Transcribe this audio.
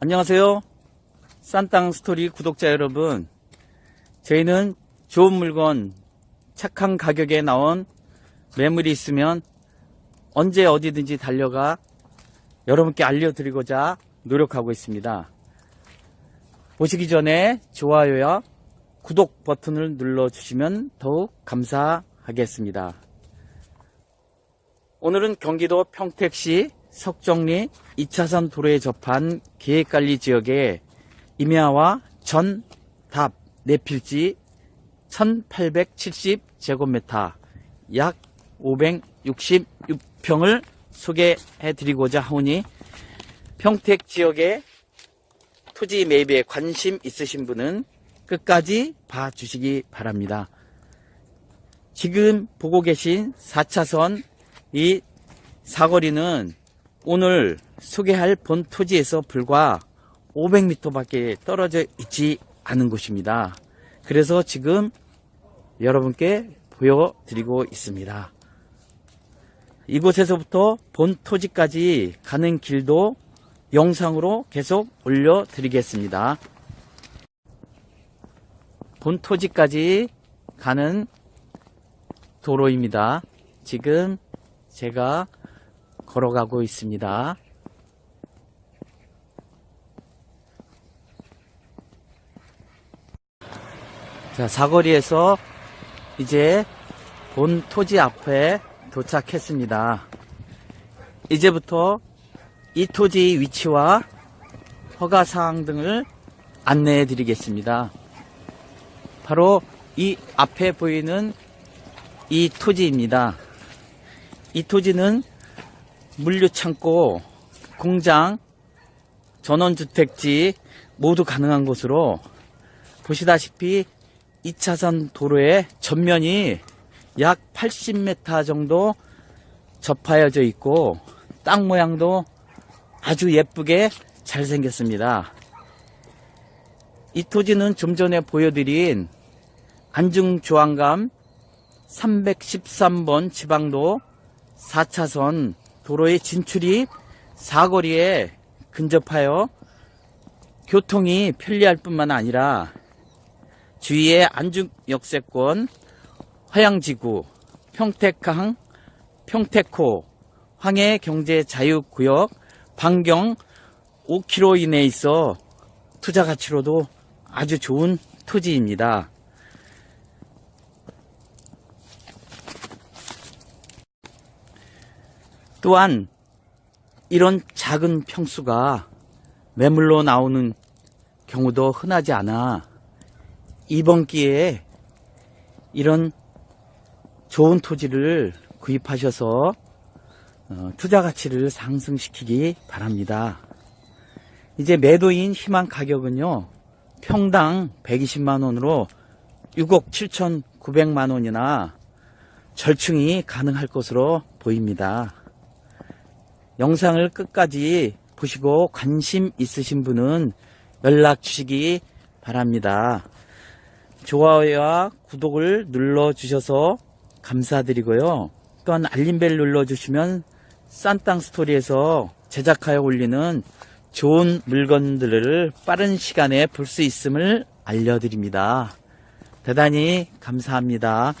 안녕하세요. 싼땅 스토리 구독자 여러분. 저희는 좋은 물건, 착한 가격에 나온 매물이 있으면 언제 어디든지 달려가 여러분께 알려드리고자 노력하고 있습니다. 보시기 전에 좋아요와 구독 버튼을 눌러주시면 더욱 감사하겠습니다. 오늘은 경기도 평택시 석정리 2차선 도로에 접한 계획관리 지역에 임야와 전, 답, 내필지 1870제곱미터 약 566평을 소개해 드리고자 하오니 평택 지역에 토지 매입에 관심 있으신 분은 끝까지 봐주시기 바랍니다. 지금 보고 계신 4차선 이 사거리는 오늘 소개할 본 토지에서 불과 500m 밖에 떨어져 있지 않은 곳입니다. 그래서 지금 여러분께 보여드리고 있습니다. 이곳에서부터 본 토지까지 가는 길도 영상으로 계속 올려드리겠습니다. 본 토지까지 가는 도로입니다. 지금 제가 걸어가고 있습니다. 자, 사거리에서 이제 본 토지 앞에 도착했습니다. 이제부터 이 토지 위치와 허가사항 등을 안내해 드리겠습니다. 바로 이 앞에 보이는 이 토지입니다. 이 토지는 물류창고, 공장, 전원주택지 모두 가능한 곳으로 보시다시피 2차선 도로의 전면이 약 80m 정도 접하여져 있고 땅 모양도 아주 예쁘게 잘 생겼습니다. 이 토지는 좀 전에 보여드린 안중조항감 313번 지방도 4차선 도로의 진출이 사거리에 근접하여 교통이 편리할 뿐만 아니라 주위의 안중역세권, 화양지구, 평택항, 평택호, 황해 경제 자유구역, 반경 5km 이내에 있어 투자 가치로도 아주 좋은 토지입니다. 또한 이런 작은 평수가 매물로 나오는 경우도 흔하지 않아 이번 기회에 이런 좋은 토지를 구입하셔서 어, 투자 가치를 상승시키기 바랍니다. 이제 매도인 희망 가격은요, 평당 120만 원으로 6억 7,900만 원이나 절충이 가능할 것으로 보입니다. 영상을 끝까지 보시고 관심 있으신 분은 연락 주시기 바랍니다. 좋아요와 구독을 눌러주셔서 감사드리고요. 또한 알림벨 눌러주시면 싼땅 스토리에서 제작하여 올리는 좋은 물건들을 빠른 시간에 볼 수 있음을 알려드립니다. 대단히 감사합니다.